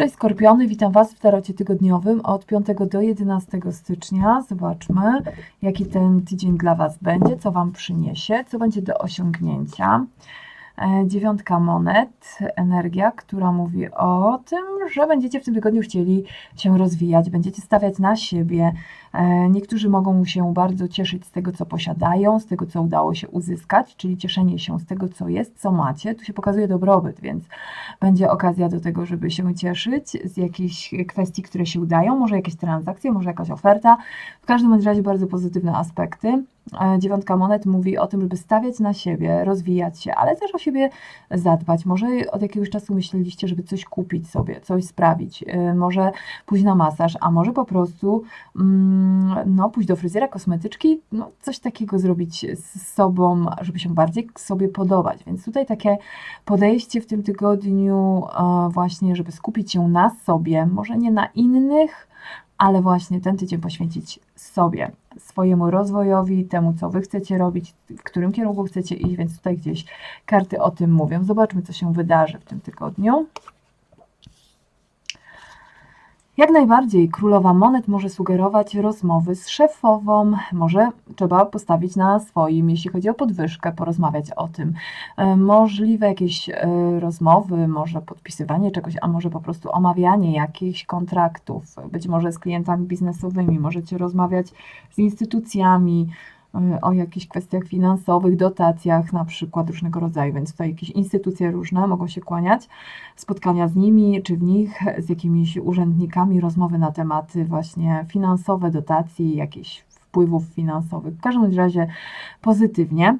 Cześć Skorpiony, witam Was w tarocie tygodniowym od 5 do 11 stycznia. Zobaczmy, jaki ten tydzień dla Was będzie, co Wam przyniesie, co będzie do osiągnięcia. E, Dziewiątka monet, energia, która mówi o tym, że będziecie w tym tygodniu chcieli się rozwijać, będziecie stawiać na siebie. E, Niektórzy mogą się bardzo cieszyć z tego, co posiadają, z tego, co udało się uzyskać, czyli cieszenie się z tego, co jest, co macie. Tu się pokazuje dobrobyt, więc będzie okazja do tego, żeby się cieszyć z jakichś kwestii, które się udają, może jakieś transakcje, może jakaś oferta. W każdym razie bardzo pozytywne aspekty. E, Dziewiątka monet mówi o tym, żeby stawiać na siebie, rozwijać się, ale też o siebie zadbać. Może od jakiegoś czasu myśleliście, żeby coś kupić sobie, coś sprawić, e, może pójść na masaż, a może po prostu mm, no, pójść do fryzjera, kosmetyczki, no, coś takiego zrobić z sobą, żeby się bardziej sobie podobać. Więc tutaj takie podejście w tym tygodniu e, właśnie, żeby skupić się na sobie, może nie na innych, ale właśnie ten tydzień poświęcić sobie, swojemu rozwojowi, temu, co Wy chcecie robić, w którym kierunku chcecie iść, więc tutaj gdzieś karty o tym mówią. Zobaczmy, co się wydarzy w tym tygodniu. Jak najbardziej królowa monet może sugerować rozmowy z szefową, może trzeba postawić na swoim, jeśli chodzi o podwyżkę, porozmawiać o tym. E, Możliwe jakieś e, rozmowy, może podpisywanie czegoś, a może po prostu omawianie jakichś kontraktów, być może z klientami biznesowymi, możecie rozmawiać z instytucjami, o jakichś kwestiach finansowych, dotacjach na przykład różnego rodzaju, więc tutaj jakieś instytucje różne mogą się kłaniać, spotkania z nimi, czy w nich z jakimiś urzędnikami, rozmowy na tematy właśnie finansowe, dotacji, jakichś wpływów finansowych. W każdym razie pozytywnie.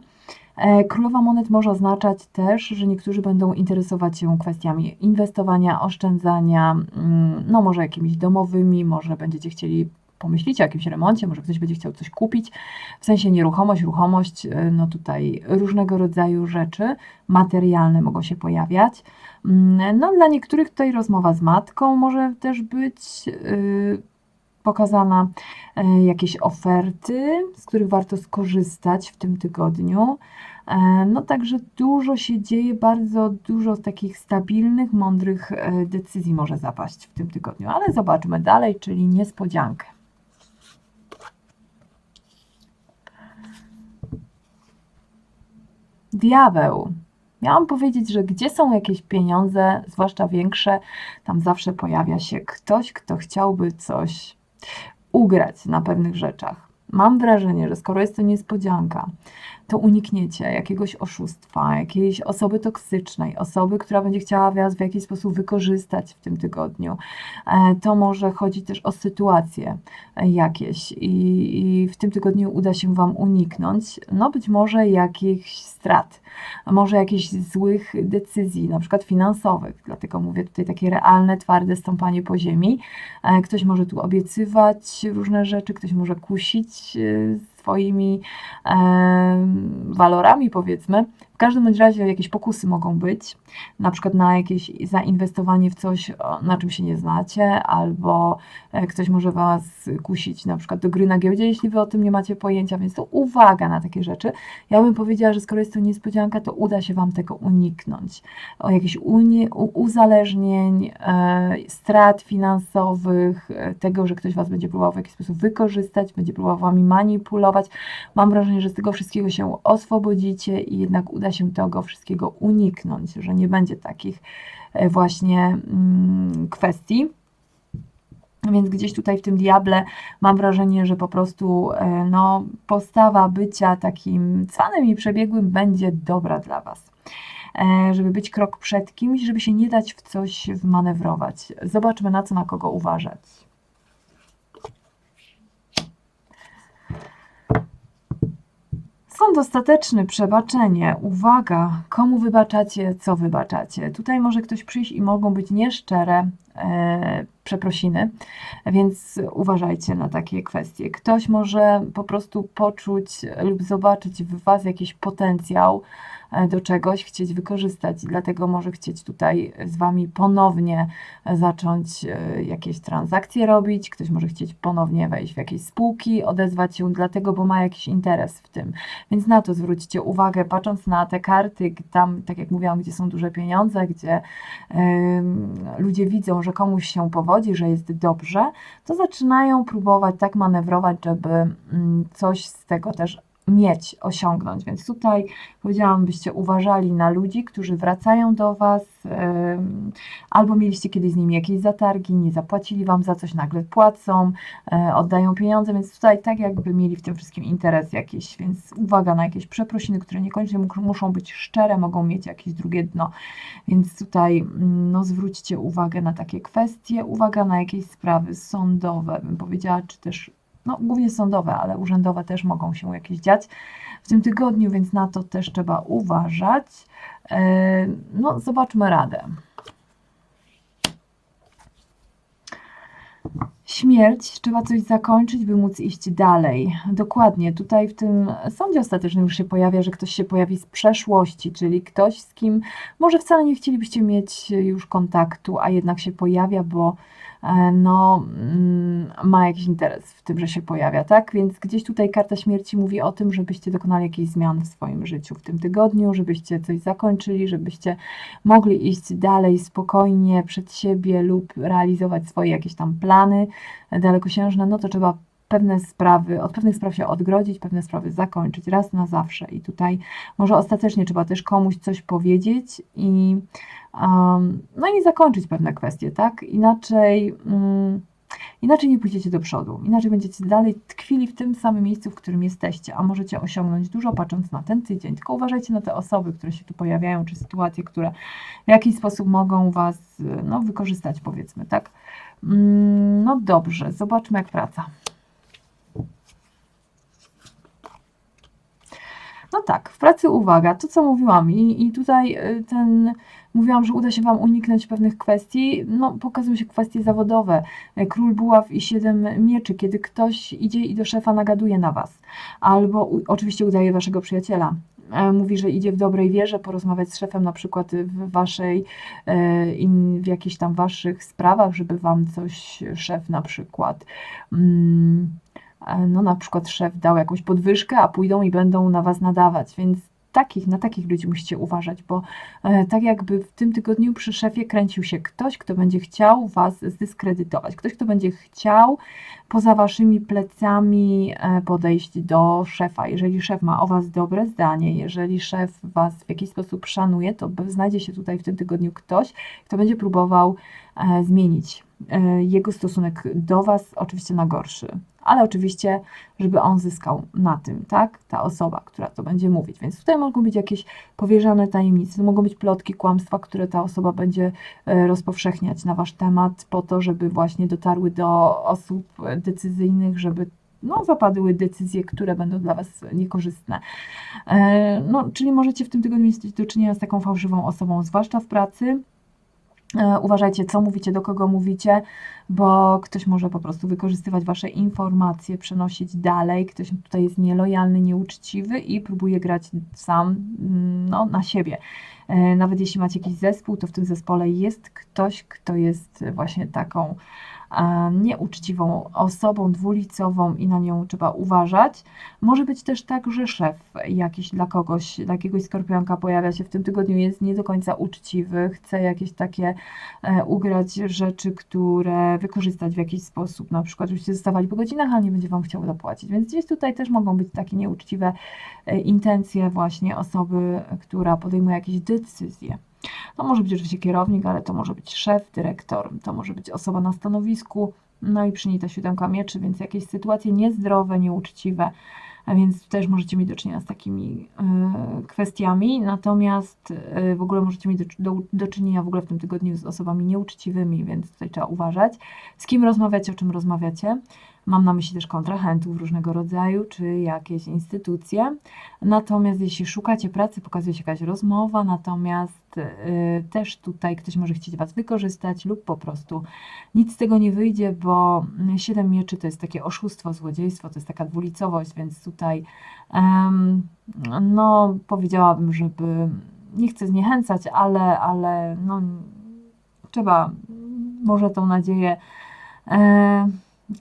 E, Królowa monet może oznaczać też, że niektórzy będą interesować się kwestiami inwestowania, oszczędzania, mm, no może jakimiś domowymi, może będziecie chcieli pomyślicie o jakimś remoncie, może ktoś będzie chciał coś kupić, w sensie nieruchomość, ruchomość, y, no tutaj różnego rodzaju rzeczy materialne mogą się pojawiać. Mm, No dla niektórych tutaj rozmowa z matką może też być y, pokazana, y, jakieś oferty, z których warto skorzystać w tym tygodniu. E, No także dużo się dzieje, bardzo dużo takich stabilnych, mądrych decyzji może zapaść w tym tygodniu, ale zobaczmy dalej, czyli niespodziankę. Diabeł. Miałam powiedzieć, że gdzie są jakieś pieniądze, zwłaszcza większe, tam zawsze pojawia się ktoś, kto chciałby coś ugrać na pewnych rzeczach. Mam wrażenie, że skoro jest to niespodzianka, to unikniecie jakiegoś oszustwa, jakiejś osoby toksycznej, osoby, która będzie chciała Was w jakiś sposób wykorzystać w tym tygodniu. E, To może chodzić też o sytuacje e, jakieś i, i w tym tygodniu uda się Wam uniknąć, no być może jakichś strat, może jakichś złych decyzji, na przykład finansowych. Dlatego mówię tutaj takie realne, twarde stąpanie po ziemi. E, Ktoś może tu obiecywać różne rzeczy, ktoś może kusić swoimi walorami, powiedzmy. Każdym bądź razie jakieś pokusy mogą być, na przykład na jakieś zainwestowanie w coś, na czym się nie znacie, albo e, ktoś może Was kusić na przykład do gry na giełdzie, jeśli Wy o tym nie macie pojęcia, więc to uwaga na takie rzeczy. Ja bym powiedziała, że skoro jest to niespodzianka, to uda się Wam tego uniknąć. O jakichś uzależnień, e, strat finansowych, e, tego, że ktoś Was będzie próbował w jakiś sposób wykorzystać, będzie próbował Wami manipulować. Mam wrażenie, że z tego wszystkiego się oswobodzicie i jednak uda się tego wszystkiego uniknąć, że nie będzie takich e, właśnie mm, kwestii. Więc gdzieś tutaj w tym diable mam wrażenie, że po prostu e, no, postawa bycia takim cwanym i przebiegłym będzie dobra dla Was. E, Żeby być krok przed kimś, żeby się nie dać w coś wmanewrować. Zobaczmy na co, na kogo uważać. Sąd ostateczny, przebaczenie, uwaga, komu wybaczacie, co wybaczacie. Tutaj może ktoś przyjść i mogą być nieszczere e, przeprosiny, więc uważajcie na takie kwestie. Ktoś może po prostu poczuć lub zobaczyć w Was jakiś potencjał do czegoś, chcieć wykorzystać, dlatego może chcieć tutaj z Wami ponownie zacząć e, jakieś transakcje robić, ktoś może chcieć ponownie wejść w jakieś spółki, odezwać się dlatego, bo ma jakiś interes w tym. Więc na to zwróćcie uwagę, patrząc na te karty, tam, tak jak mówiłam, gdzie są duże pieniądze, gdzie ludzie widzą, że komuś się powodzi, że jest dobrze, to zaczynają próbować tak manewrować, żeby mm, coś z tego też mieć, osiągnąć. Więc tutaj powiedziałam, byście uważali na ludzi, którzy wracają do Was, albo mieliście kiedyś z nimi jakieś zatargi, nie zapłacili Wam za coś, nagle płacą, e, oddają pieniądze, więc tutaj tak jakby mieli w tym wszystkim interes jakiś, więc uwaga na jakieś przeprosiny, które niekoniecznie mu- muszą być szczere, mogą mieć jakieś drugie dno, więc tutaj mm, no, zwróćcie uwagę na takie kwestie, uwaga na jakieś sprawy sądowe, bym powiedziała, czy też no, głównie sądowe, ale urzędowe też mogą się jakieś dziać w tym tygodniu, więc na to też trzeba uważać. E, No, zobaczmy radę. Śmierć, trzeba coś zakończyć, by móc iść dalej. Dokładnie, tutaj w tym sądzie ostatecznym już się pojawia, że ktoś się pojawi z przeszłości, czyli ktoś, z kim może wcale nie chcielibyście mieć już kontaktu, a jednak się pojawia, bo no, mm, ma jakiś interes w tym, że się pojawia, tak? Więc gdzieś tutaj karta śmierci mówi o tym, żebyście dokonali jakichś zmian w swoim życiu w tym tygodniu, żebyście coś zakończyli, żebyście mogli iść dalej spokojnie przed siebie lub realizować swoje jakieś tam plany dalekosiężne, no to trzeba pewne sprawy, od pewnych spraw się odgrodzić, pewne sprawy zakończyć raz na zawsze. I tutaj może ostatecznie trzeba też komuś coś powiedzieć i um, no i zakończyć pewne kwestie, tak? Inaczej, mm, inaczej nie pójdziecie do przodu, inaczej będziecie dalej tkwili w tym samym miejscu, w którym jesteście, a możecie osiągnąć dużo patrząc na ten tydzień. Tylko uważajcie na te osoby, które się tu pojawiają, czy sytuacje, które w jakiś sposób mogą Was no, wykorzystać, powiedzmy, tak? Mm, No dobrze, zobaczmy jak praca. No tak, w pracy uwaga, to co mówiłam i, i tutaj y, ten, mówiłam, że uda się Wam uniknąć pewnych kwestii, no pokazują się kwestie zawodowe, Y, król buław i siedem mieczy, kiedy ktoś idzie i do szefa nagaduje na Was, albo u, oczywiście udaje Waszego przyjaciela, E, mówi, że idzie w dobrej wierze porozmawiać z szefem na przykład w Waszej, e, w jakichś tam Waszych sprawach, żeby Wam coś szef na przykład mm, e, no na przykład szef dał jakąś podwyżkę, a pójdą i będą na was nadawać, więc takich, na takich ludzi musicie uważać, bo e, tak jakby w tym tygodniu przy szefie kręcił się ktoś, kto będzie chciał was zdyskredytować, ktoś, kto będzie chciał poza waszymi plecami e, podejść do szefa. Jeżeli szef ma o was dobre zdanie, jeżeli szef was w jakiś sposób szanuje, to znajdzie się tutaj w tym tygodniu ktoś, kto będzie próbował e, zmienić e, jego stosunek do Was oczywiście na gorszy, ale oczywiście, żeby on zyskał na tym, tak? Ta osoba, która to będzie mówić. Więc tutaj mogą być jakieś powierzane tajemnice, to mogą być plotki, kłamstwa, które ta osoba będzie e, rozpowszechniać na Wasz temat, po to, żeby właśnie dotarły do osób decyzyjnych, żeby no, zapadły decyzje, które będą dla Was niekorzystne. E, No, czyli możecie w tym tygodniu mieć do czynienia z taką fałszywą osobą, zwłaszcza w pracy. E, Uważajcie, co mówicie, do kogo mówicie, bo ktoś może po prostu wykorzystywać Wasze informacje, przenosić dalej. Ktoś tutaj jest nielojalny, nieuczciwy i próbuje grać sam mm, no, na siebie. E, Nawet jeśli macie jakiś zespół, to w tym zespole jest ktoś, kto jest właśnie taką nieuczciwą osobą, dwulicową i na nią trzeba uważać. Może być też tak, że szef jakiś dla kogoś, dla jakiegoś skorpionka pojawia się w tym tygodniu, jest nie do końca uczciwy, chce jakieś takie e, ugrać rzeczy, które wykorzystać w jakiś sposób, na przykład żebyście zostawali po godzinach, ale nie będzie Wam chciał zapłacić. Więc gdzieś tutaj też mogą być takie nieuczciwe e, intencje właśnie osoby, która podejmuje jakieś decyzje. To może być oczywiście kierownik, ale to może być szef, dyrektor, to może być osoba na stanowisku, no i przy niej ta siódemka mieczy, więc jakieś sytuacje niezdrowe, nieuczciwe, więc też możecie mieć do czynienia z takimi e, kwestiami, natomiast e, w ogóle możecie mieć do, do, do czynienia w ogóle w tym tygodniu z osobami nieuczciwymi, więc tutaj trzeba uważać, z kim rozmawiacie, o czym rozmawiacie. Mam na myśli też kontrahentów różnego rodzaju, czy jakieś instytucje. Natomiast jeśli szukacie pracy, pokazuje się jakaś rozmowa, natomiast y, też tutaj ktoś może chcieć Was wykorzystać lub po prostu nic z tego nie wyjdzie, bo siedem mieczy to jest takie oszustwo, złodziejstwo, to jest taka dwulicowość, więc tutaj no powiedziałabym, żeby nie chcę zniechęcać, ale, ale no, trzeba może tą nadzieję e,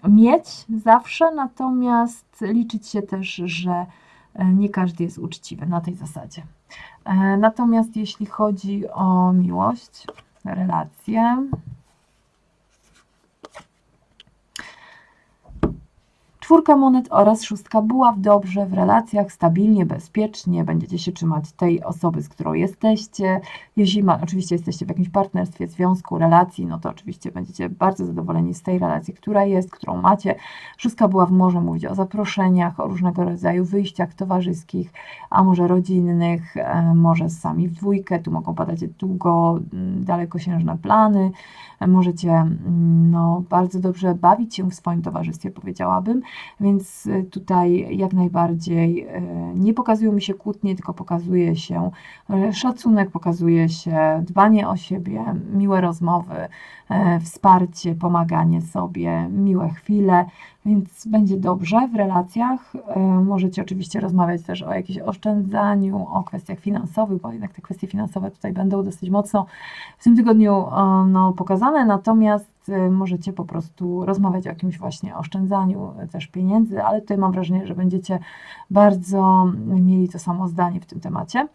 mieć zawsze, natomiast liczyć się też, że e, nie każdy jest uczciwy na tej zasadzie. E, Natomiast jeśli chodzi o miłość, relacje, Czwórka monet oraz szóstka buław dobrze w relacjach, stabilnie, bezpiecznie, będziecie się trzymać tej osoby, z którą jesteście. Jeśli ma, oczywiście jesteście w jakimś partnerstwie, związku, relacji, no to oczywiście będziecie bardzo zadowoleni z tej relacji, która jest, którą macie. Szóstka buław może mówić o zaproszeniach, o różnego rodzaju wyjściach towarzyskich, a może rodzinnych, e, może sami w dwójkę, tu mogą padać długo, mm, dalekosiężne plany, E, możecie mm, no, bardzo dobrze bawić się w swoim towarzystwie, powiedziałabym, więc y, tutaj jak najbardziej e, nie pokazują mi się kłótnie, tylko pokazuje się e, szacunek, pokazuje się dbanie o siebie, miłe rozmowy, e, wsparcie, pomaganie sobie, miłe chwile, więc będzie dobrze w relacjach. E, Możecie oczywiście rozmawiać też o jakimś oszczędzaniu, o kwestiach finansowych, bo jednak te kwestie finansowe tutaj będą dosyć mocno w tym tygodniu e, no, pokazane, natomiast e, możecie po prostu rozmawiać o jakimś właśnie oszczędzaniu też pieniędzy, ale tutaj mam wrażenie, że będziecie bardzo mieli to samo zdanie w tym temacie.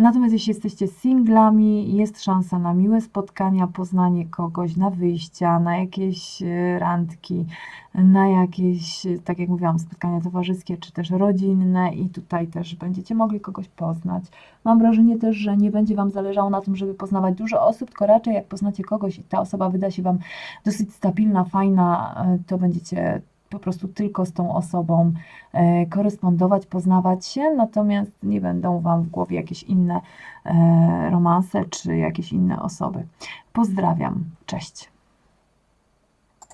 Natomiast jeśli jesteście singlami, jest szansa na miłe spotkania, poznanie kogoś, na wyjścia, na jakieś randki, na jakieś, e, tak jak mówiłam, spotkania towarzyskie czy też rodzinne i tutaj też będziecie mogli kogoś poznać. Mam wrażenie też, że nie będzie Wam zależało na tym, żeby poznawać dużo osób, tylko raczej jak poznacie kogoś i ta osoba wyda się Wam dosyć stabilna, fajna, e, to będziecie po prostu tylko z tą osobą e, korespondować, poznawać się, natomiast nie będą Wam w głowie jakieś inne e, romanse czy jakieś inne osoby. Pozdrawiam, cześć.